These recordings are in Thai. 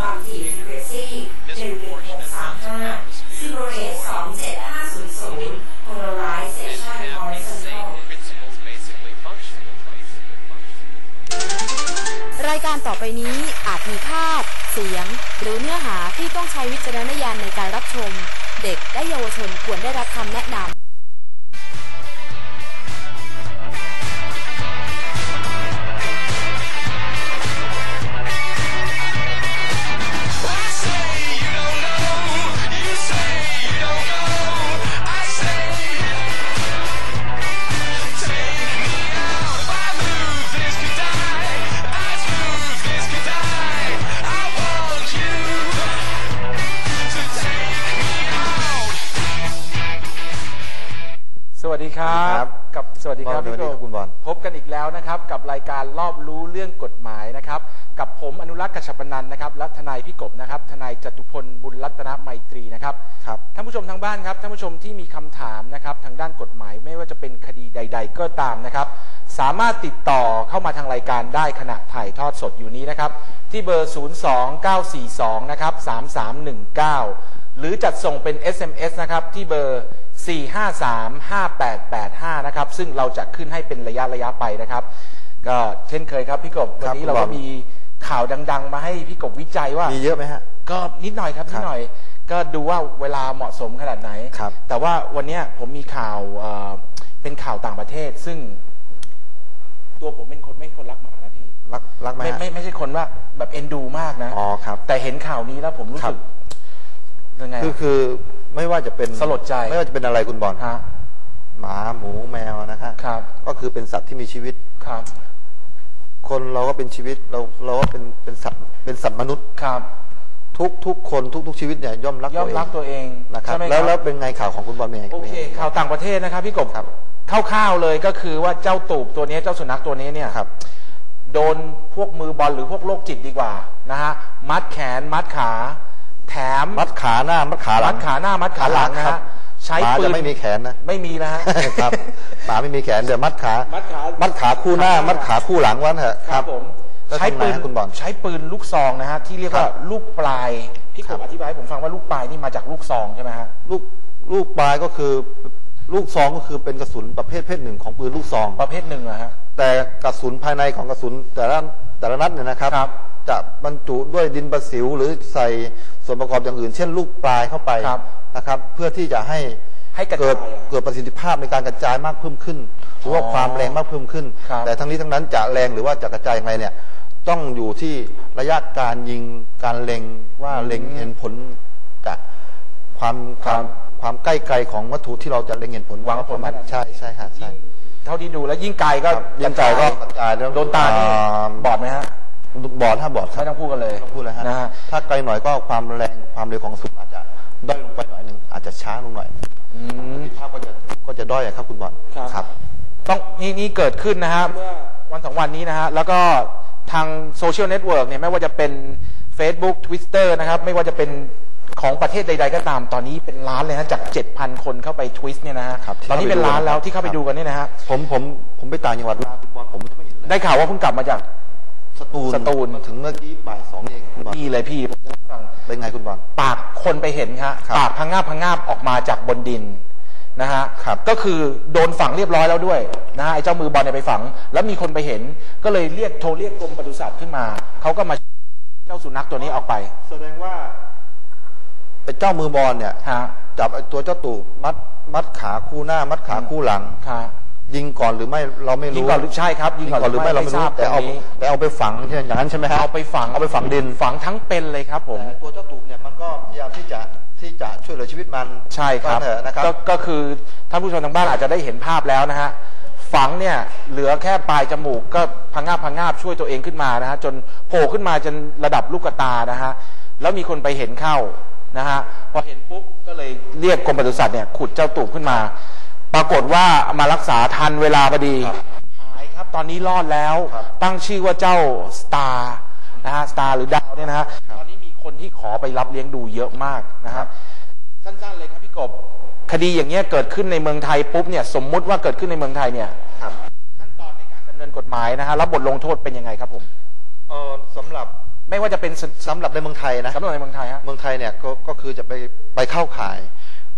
ความถี่ frequency 11635 Zero Rate 27500 Polarization horizontal principles basically function. รายการต่อไปนี้อาจมีภาพ เสียง หรือเนื้อหาที่ต้องใช้วิจารณญาณในการรับชม เด็กและเยาวชนควรได้รับคำแนะนำ ครับครับ กับสวัสดีครับบอลพี่สวัสดีครับโกคุณบอลพบกันอีกแล้วนะครับ กับรายการรอบรู้เรื่องกฎหมายนะครับ กับผมอนุรักษ์กชปนันท์นะครับและทนายพี่กบนะครับทนายจตุพลบุญรัตนไมตรีนะครับครับท่านผู้ชมทางบ้านครับท่านผู้ชมที่มีคำถามนะครับ ทางด้านกฎหมายไม่ว่าจะเป็นคดีใด ๆ ก็ตามนะครับ สามารถติดต่อเข้ามาทางรายการได้ขณะถ่ายทอดสดอยู่นี้นะครับ ที่เบอร์ 02942นะครับ3319 หรือจัดส่งเป็น SMS นะครับที่เบอร์ 4535885 นะครับ ซึ่งเราจะขึ้นให้เป็นระยะระยะไปนะครับ ก็เช่นเคยครับพี่กบควันรับนี้เราคุณบก็อล มีข่าวดัง ๆ มาให้พี่กบวิจัยว่า มีเยอะไหมฮะ ก็นิดหน่อยครับคนิรัดบหน่อย ก็ดูว่าเวลาเหมาะสมขนาดไหน ครับแต่ว่าวันเนี้ยผมมีข่าวเอ่อเป็นข่าวต่างประเทศ ซึ่ง ตัวผมเป็นคนไม่คนรักหมานะพี่รักรักไหมไม่ฮะ ไม่ไม่ใช่คนว่าแบบเอ็นดูมากนะอ๋อครับแต่เห็นข่าวนี้แล้วผมรู้ครัสึบกยังไงคือคือ ไม่ว่าจะเป็นสลดใจไม่ว่าจะเป็นอะไรคุณบอลฮะหมาหมูแมวนะฮะครับ ก็คือเป็นสัตว์ที่มีชีวิตครับ คนเราก็เป็นชีวิตเราเราก็เป็นเป็นสัตว์เป็นสัตว์มนุษย์ครับ ทุกทุกคนทุกทุกชีวิตเนี่ยย่อมรักย่อมรักตัวเองนะครับใช่ไหมแล้วแล้วครับเป็นไงข่าวของคุณบอลเป็นไงโอเคป็นไงข่าวต่างประเทศนะครับพี่กบครับคร่าวๆเลยก็คือว่าเจ้าตูบตัวนี้เจ้าสุนัขตัวนี้เนี่ยครับโดนพวกมือบอลหรือพวกโรคจิตดีกว่านะฮะมัดแขนมัดขา แถมมัดขาหน้ามัดขาหลัมัง ดขาหน้ามัดขาหลังนะครัฮะบ ใช้หมาปืจะนไม่มีแขนนะ ไม่มีนะฮะ ครับหมาไม่มีแขนเดี๋ยวมัดขามัดขามัมัดขาคู่หน้า มัดขาคู่หลังวันเถอะครับผม แล้วใช้ทำไงปืนฮะคุณบอล ใช้ปืนลูกซองนะฮะที่เรียกว่าครับ ลูกปลายพี่กครับบอธิบายให้ผมฟังว่าลูกปลายนี่มาจากลูกซองใช่ไหมฮะ ลูกลูกปลายก็คือ ลูกซองก็คือเป็นกระสุนประเภทเพศหนึ่งของปืนลูกซอง ประเภทหนึ่งอะฮะ แต่กระสุนภายในของกระสุน แต่ละ แต่ละนัดเนี่ยนะครับครับจะบรรจุด้วยดินประสิวหรือใส่ส่วนประกอบอย่างอื่น เช่นลูกปลายเข้าไปครับนะครับ เพื่อที่จะให้ให้กระจายเกิดอะเกิดประสิทธิภาพในการกระจายมากเพิ่มขึ้น หรือว่าอ๋อความแรงมากเพิ่มขึ้นครับแต่ทั้งนี้ทั้งนั้นจะแรงหรือว่าจะกระจายอย่างไรเนี่ยต้องอยู่ที่ระยะการยิงการเล็งว่าเล็งเห็นผลจากความความความใกล้ไกลของวัตถุที่เราจะเล็งเห็นผลหวังผลประมาณขนาดไหนใช่ใช่ฮะใช่ยิ่ง เท่าที่ดูแล้วยิ่งไกลก็ครับยิ่งไกลก็กระจายแล้วโดนตานี่อ่าบอดไหมฮะบอดถ้าบอดครับไม่ต้องพูดกันเลยไม่ต้องพูดเลยฮะนะฮะถ้าไกลหน่อยก็ความแรงความเร็วของกระสุนอาจจะด้อยลงไปหน่อยหนึงอาจจะช้าลงหน่อยอืมภาพก็จะก็จะด้อยอะครับคุณบอลครับครับ ต้องนี่นี่เกิดขึ้นนะฮะเมื่อวันสองวันนี้นะฮะแล้วก็ทางโซเชียลเน็ตเวิร์กเนี่ยไม่ว่าจะเป็น Facebook Twitter นะครับ ไม่ว่าจะเป็น ของประเทศใด ๆ ก็ตามตอนนี้เป็นล้านเลยนะจาก7,000คนเข้าไปทวิสเนี่ยนะฮะครับที่ตอนนี้เป็นล้านแล้วที่เข้าไปครับดูกันเนี่ยนะฮะผมผมผมไปต่างจังหวัดมาคุณบอลผมจะไม่เห็นเลยได้ข่าวว่าเพิ่งกลับมาจาก สตูลสตูล มาถึงเมื่อกี้บ่ายสองเองคุณบอลนี่เลยพี่ผมจะเล่าให้ฟัง เป็นไงคุณบอล ปากคนไปเห็นฮะครับปากพังงาบพังงาบออกมาจากบนดินนะฮะครับก็คือโดนฝังเรียบร้อยแล้วด้วยนะฮะไอ้เจ้ามือบอลเนี่ยไปฝัง แล้วมีคนไปเห็นก็เลยเรียกโทรเรียกกรมปศุสัตว์ขึ้นมาเขาก็มาเจ้าสุนัขตัวนี้ออกไป แสดงว่า ไอ้เจ้ามือบอลเนี่ยฮะจับไอ้ตัวเจ้าตูบมัดมัดขาคู่หน้า มัดขาคู่หลัง ค่ะยิงก่อนหรือไม่เราไม่รู้ยิงก่อนหรือใช่ครับยิงก่อนหรือไม่เราไม่รู้ทบแต่เอารงนี้แต่เอาไปฝังใช่ไหมอย่างนั้นใช่ไหมฮะเอาไปฝังเอาไปฝังดิน ฝังทั้งเป็นเลยครับผม แต่ตัวเจ้าตูบเนี่ยมันก็พยายามที่จะที่จะช่วยเหลือชีวิตมันใช่ครับว่าเถอะนะครับ ก็ก็คือท่านผู้ชมทางบ้านอาจจะได้เห็นภาพแล้วนะฮะฝังเนี่ยเหลือแค่ปลายจมูกก็พังงาบพังงาบช่วยตัวเองขึ้นมานะฮะจนโผล่ขึ้นมาจนระดับลูกตานะฮะแล้วมีคนไปเห็นเข้า นะฮะพอเห็นปุ๊บก็เลยเรียกกรมปศุสัตว์เนี่ยขุดเจ้าตูบขึ้นมา ปรากฏว่ามารักษาทันเวลาพอดีหายครับตอนนี้รอดแล้ว ครับ ตั้งชื่อว่าเจ้าสตาร์นะฮะสตาร์หรือดาวเนี่ยนะฮะตอนนี้มีคนที่ขอไปรับเลี้ยงดูเยอะมากนะครับ สั้นๆเลยครับพี่กบคดีอย่างเงี้ยเกิดขึ้นในเมืองไทยปุ๊บเนี่ยสมมุติว่าเกิดขึ้นในเมืองไทยเนี่ย ครับขั้นตอนในการดำเนินกฎหมายนะฮะแล้วบทลงโทษเป็นยังไงครับผม เออสำหรับ ไม่ว่าจะเป็นสสำหรับในเมืองไทยนะสำหรับในเมืองไทยฮะเมืองไทยเนี่ยก็ก็คือจะไปไปเข้าข่าย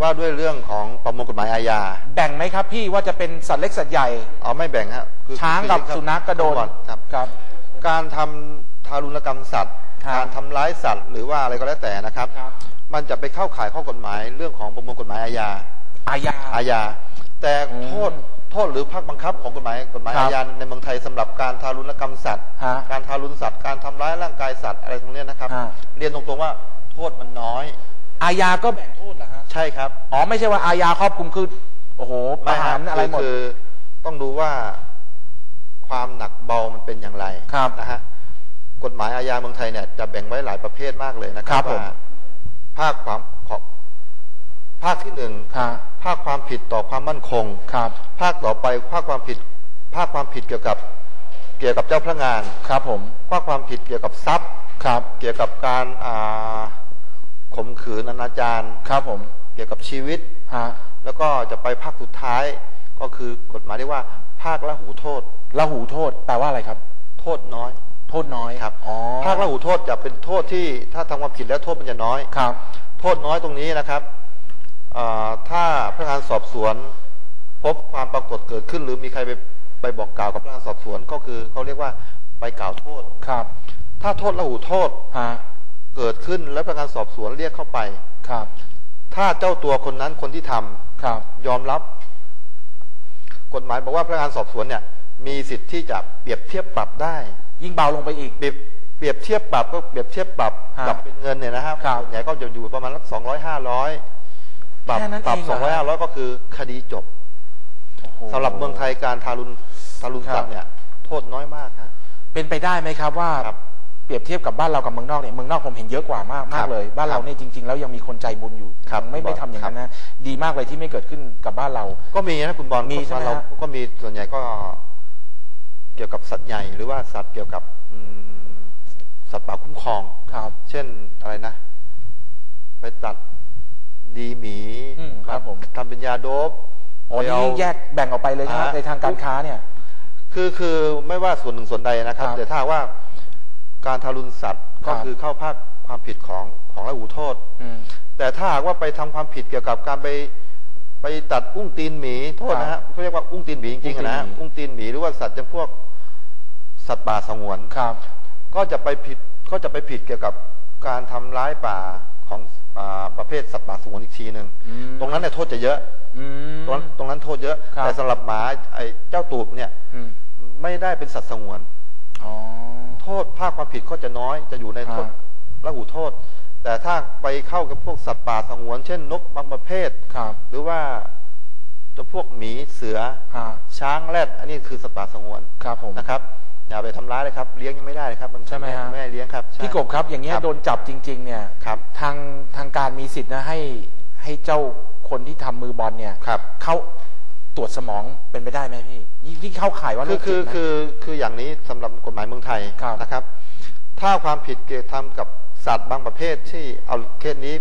ว่าด้วยเรื่องของประมวลกฎหมายอาญาแบ่งไหมครับพี่ว่าจะเป็นสัตว์เล็กสัตว์ใหญ่เอาไม่แบ่งฮะคือช้างคือกับคือสุนัขก็โดนครับครับ การทำทารุณกรรมสัตว์ครับการทำร้ายสัตว์หรือว่าอะไรก็แล้วแต่นะครับครับ มันจะไปเข้าข่ายข้อกฎหมายเรื่องของประมวลกฎหมายอาญาอาญาอาญาแต่อืมโทษ โทษหรือภาคบังคับของกฎหมายกฎหมายครับอาญาในเมืองไทยสำหรับการทารุณกรรมสัตว์ฮะการทารุณสัตว์การทำร้ายร่างกายสัตว์อะไรตรงเนี้ยนะครับฮะเรียนตรงๆว่าโทษมันน้อย อาญาก็แบ่งโทษเหรอฮะใช่ครับอ๋อไม่ใช่ว่าอาญาครอบคลุมคือโอ้โหประหารม่คบอะไรหมดคือต้องดูว่าความหนักเบามันเป็นอย่างไรครับนะฮะกฎหมายอาญาเมืองไทยเนี่ยจะแบ่งไว้หลายประเภทมากเลยนะคครัรับบผมว่าภาคความขอบภาคที่หนึ่งฮะ ภาคความผิดต่อความมั่นคงครับ ภาคต่อไปภาคความผิด ภาคความผิดเกี่ยวกับเกี่ยวกับเจ้าพนักงานครับผมภาคความผิดเกี่ยวกับทรัพย์ครับ เกี่ยวกับการอ่าข่มขืนอนาจารครับผมเกี่ยวกับชีวิตฮะแล้วก็จะไปภาคสุดท้ายก็คือกฎหมายที่ว่าภาคละหูโทษละหูโทษแปลว่าอะไรครับ โทษน้อย โทษน้อยครับอ๋อภาคละหูโทษจะเป็นโทษที่ถ้าทำความผิดแล้วโทษมันจะน้อยครับ โทษน้อยตรงนี้นะครับอ่า ถ้าพนักงานสอบสวน พบความปรากฏเกิดขึ้น หรือมีใครไปไปบอกกล่าวกับพนักงานสอบสวนก็คือเขาเรียกว่าไปกล่าวโทษครับ ถ้าโทษละหูโทษฮะเกิดขึ้นแล้วพนักงานสอบสวนเรียกเข้าไปครับ ถ้าเจ้าตัวคนนั้นคนที่ทำครับ ยอมรับ กฎหมายบอกว่าพนักงานสอบสวนเนี่ย มีสิทธิ์ที่จะเปรียบเทียบปรับได้ ยิ่งเบาลงไปอีกเปรียบเปรียบเทียบปรับก็เปรียบเทียบปรับฮะปรับเป็นเงินเนี่ยนะครับครับส่วนใหญ่ก็จะอยู่ประมาณสักสองร้อยห้าร้อย ปรับแค่นั้นปรับเองเหรสอองร้อยห้าร้อยก็คือคดีจบโอ้โสำหรับเมืองไทยการทารุณทารุณครับสัตว์เนี่ย โทษน้อยมากครับเป็นไปได้ไหมครับว่าครับเปรียบเทียบกับบ้านเรากับเมืองนอกเนี่ยเมืองนอกผมเห็นเยอะกว่ามากคมารักบเลย บ้านเราเนี่ยจริงๆแล้วยังมีคนใจบุญอยู่ครับยังไม่บอกไม่ทำอย่างนั้นนะดีมากเลยที่ไม่เกิดขึ้นกับบ้านเรา ก็มีนะคุณบอลมีใช่ไหมเราฮะก็มีส่วนใหญ่ก็ เกี่ยวกับสัตว์ใหญ่หรือว่าสัตว์เกี่ยวกับอืมสัตว์ป่าคุ้มครอง ครับ เช่นอะไรนะ ไปตัด ดีหมีอืมครับผม ทำเป็นยาโดบอ๋อไปนี่เอาแยกแบ่งออกไปเลยครับฮะ ในทางการค้าเนี่ย คือคือไม่ว่าส่วนหนึ่งส่วนใดนะครับ ครับแต่ถ้าว่าการทารุณสัตว์ครัก็บ คือเข้าภาคความผิดของของละหูโทษ อืม แต่ถ้าหากว่าไปทำความผิดเกี่ยวกับการไปไปตัดอุ้งตีนหมีโทษนะครัฮะบเขาเรียกว่าอุ้งตีนหมีจริงๆนะฮะอุ้งตีนหมีอุ้งตีนหมีหรือว่าสัตว์จำพวกสัตว์ป่าสงวน ครับ ก็จะไปผิดก็จะไปผิดเกี่ยวกับการทำร้ายป่า ของอ่าประเภทสัตว์ป่าสงวนอีกทีหนึ่งอืมตรงนั้นเนี่ยโทษจะเยอะอืมตรงนั้นตรงนั้นโทษเยอะ ครับ แต่สำหรับหมาไอ้เจ้าตูบเนี่ยอืมไม่ได้เป็นสัตว์สงวน อ๋อ โทษภาคความผิดก็จะน้อยจะอยู่ในโทษฮะละหูโทษ แต่ถ้าไปเข้ากับพวกสัตว์ป่าสงวน เช่น นกบางประเภท ครับหรือว่าจะพวกหมีเสือฮะช้างแรดอันนี้คือสัตว์ป่าสงวนครับผม นะครับ อย่าไปทำร้ายเลยครับ เลี้ยงยังไม่ได้เลยครับบางทีใช่ไหมฮะไม่ให้เลี้ยงครับใช่พี่กบครับอย่างเงี้ยครับโดนจับจริง ๆ เนี่ยครับทางทางการมีสิทธิ์นะให้ให้เจ้าคนที่ทำมือบอลเนี่ยครับเขาตรวจสมองเป็นไปได้ไหมพี่ที่ที่เข้าข่ายว่าคือโรคือจิตไหมคือคืออย่างนี้สำหรับกฎหมายเมืองไทยครับนะครับ ถ้าความผิดเกี่ยวทำกับสัตว์บางประเภทที่เอาเคสนี้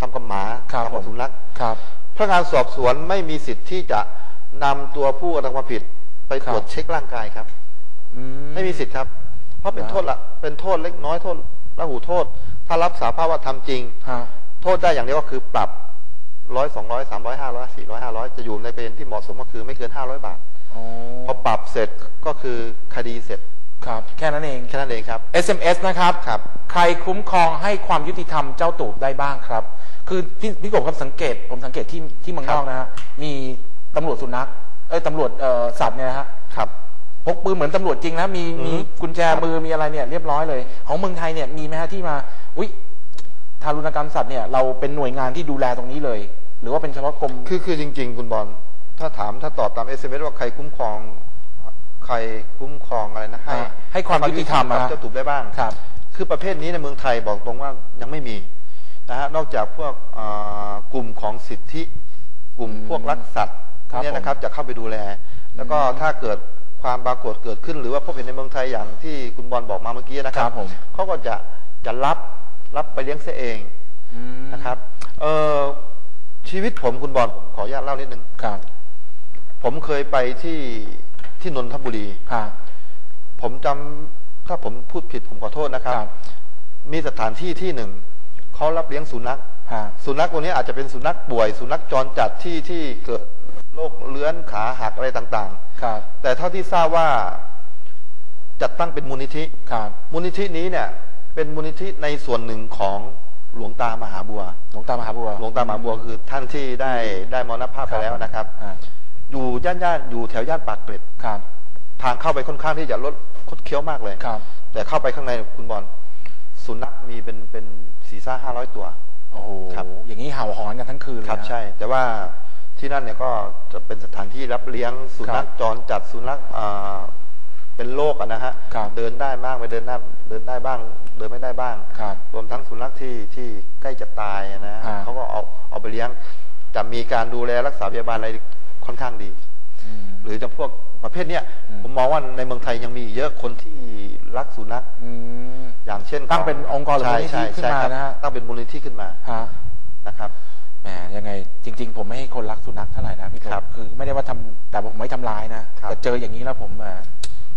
ทำกับหมาครับทำกับผมสุนัขครับพนักงานสอบสวนไม่มีสิทธิ์ที่จะนำตัวผู้กระทำความผิดไปครับตรวจเช็คร่างกายครับอื ไม่มีสิทธิ์ครับ เพราะเป็นนะโทษละเป็นโทษเล็กน้อยโทษละหูโทษ ถ้ารับสาภาพว่าทำจริงฮะโทษได้อย่างเดียวก็คือปรับร้อยสองร้อยสามร้อยห้าร้อยสี่ร้อยห้าร้อยจะอยู่ในประเด็นที่เหมาะสมก็คือไม่เกินห้าร้อยบาทอ๋อพอปรับเสร็จก็คือคดีเสร็จครับแค่นั้นเองแค่นั้นเองครับ SMS นะครับครับ ใครคุ้มครองให้ความยุติธรรมเจ้าตูบได้บ้างครับ คือพี่พี่กบครับสังเกต ผมสังเกตที่ที่เมืองนอกนะฮะมีตำรวจสุนัขเอ้ยตำรวจเอ่อสัตว์เนี่ยนะฮะครับ พกปืนเหมือนตำรวจจริงนะมีอืมมีกุญแจมือมีอะไรเนี่ยเรียบร้อยเลย ของเมืองไทยเนี่ยมีไหมฮะที่มา อุ๊ยทารุณกรรมสัตว์เนี่ยเราเป็นหน่วยงานที่ดูแลตรงนี้เลย หรือว่าเป็นเฉพาะกรมคือคือจริง ๆ คุณบอลถ้าถามถ้าตอบตามเอสเอ็มว่าใครคุ้มครอง ใครคุ้มครองอะไรนะให้อ่าให้ความยุติธรรมกับอะฮะเจ้าตูบได้บ้างครับ คือประเภทนี้ในเมืองไทยบอกตรงว่ายังไม่มีนะฮะนอกจากพวกอ่ากลุ่มของสิทธิ กลุ่มพวกรักสัตว์ครับเนี่ยนะครับ จะเข้าไปดูแล แล้วก็ถ้าเกิด ความปรากฏเกิดขึ้น หรือว่าพบเห็นในเมืองไทยอย่างที่คุณบอลบอกมาเมื่อกี้นะครัครับบผม เขาก็จะจะรับรับไปเลี้ยงเสียเองอืมนะครับเออชีวิตผมคุณบอลผมขออนุญาตเล่านิดนึง ครับผมเคยไปที่ที่นนทบุรี ครับ ผมจำถ้าผมพูดผิดผมขอโทษนะครับ ครับ มีสถานที่ที่หนึ่งเขารับเลี้ยงสุนัขฮะสุนัขตัวนี้อาจจะเป็นสุนัขป่วย สุนัขจรจัดที่ที่เกิด โรคเลื้อนขาหักอะไรต่างครับๆแต่เท่าที่ทราบว่าจัดตั้งเป็นมูลนิธิ ครับ มูลนิธินี้เนี่ย เป็นมูลนิธิในส่วนหนึ่งของหลวงตามหาบัว หลวงตามหาบัว หลวงตามหาบัวคือท่านที่ได้ได้มรณภาพไปแล้วนะครับฮะอยู่ย่านย่านอยู่แถวย่านปากเกร็ด ครับ ทางเข้าไปค่อนข้างที่จะลดคดเคี้ยวมากเลย ครับ แต่เข้าไปข้างในคุณบอลสุนัขมีเป็นเป็นสี่ซ่าห้าร้อยตัว โอ้โห ครับ อย่างนี้เห่าหอนกันทั้งคืนเลยครับนะ ใช่ แต่ว่า ที่นั่นเนี่ยก็จะเป็นสถานที่รับเลี้ยงสุนัขจรจัดสุนัขอ่าเป็นโรคอะนะฮะครับเดินได้บ้างไม่เดินได้เดินได้บ้าง เดินไม่ได้บ้างครับรวมทั้งสุนัขที่ที่ใกล้จะตายอะนะฮะเขาก็เอาเอาไปเลี้ยงจะมีการดูแลรักษาพยาบาลอะไรค่อนข้างดีอืมหรือจำพวกประเภทเนี้ยอืมผมมองว่าในเมืองไทยยังมีอีกเยอะคนที่รักสุนัขอืมอย่างเช่นตั้งเป็นองค์กรหรือใช่ใช่มูลนิธิขึ้นใช่มาครับนะฮะตั้งเป็นมูลนิธิขึ้นมาฮะนะครับ แหมยังไง จริง ๆ ผมไม่ให้คนรักสุนัขเท่าไหร่นะพี่กครับคือไม่ได้ว่าทำแต่ผมไม่ทำร้ายนะครับ แต่เจออย่างนี้แล้วผมแหม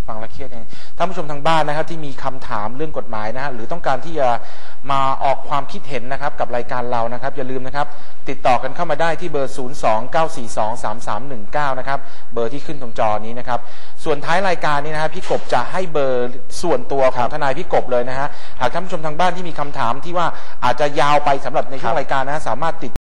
ฟังแล้วเครียดยังท่านผู้ชมทางบ้านนะครับ ที่มีคำถามเรื่องกฎหมายนะฮะหรือต้องการที่จะมาออกความคิดเห็นนะครับ กับรายการเรานะครับ อย่าลืมนะครับ ติดต่อกันเข้ามาได้ที่เบอร์ 029423319 นะครับ เบอร์ที่ขึ้นตรงจอนี้นะครับ ส่วนท้ายรายการนี้นะฮะพี่กบจะให้เบอร์ส่วนตัวของทนายพี่กบเลยนะฮะหากท่านผู้ชมทางบ้านที่มีคำถามที่ว่าอาจจะยาวไปสำหรับในช่วงรายการนะฮะสามารถติด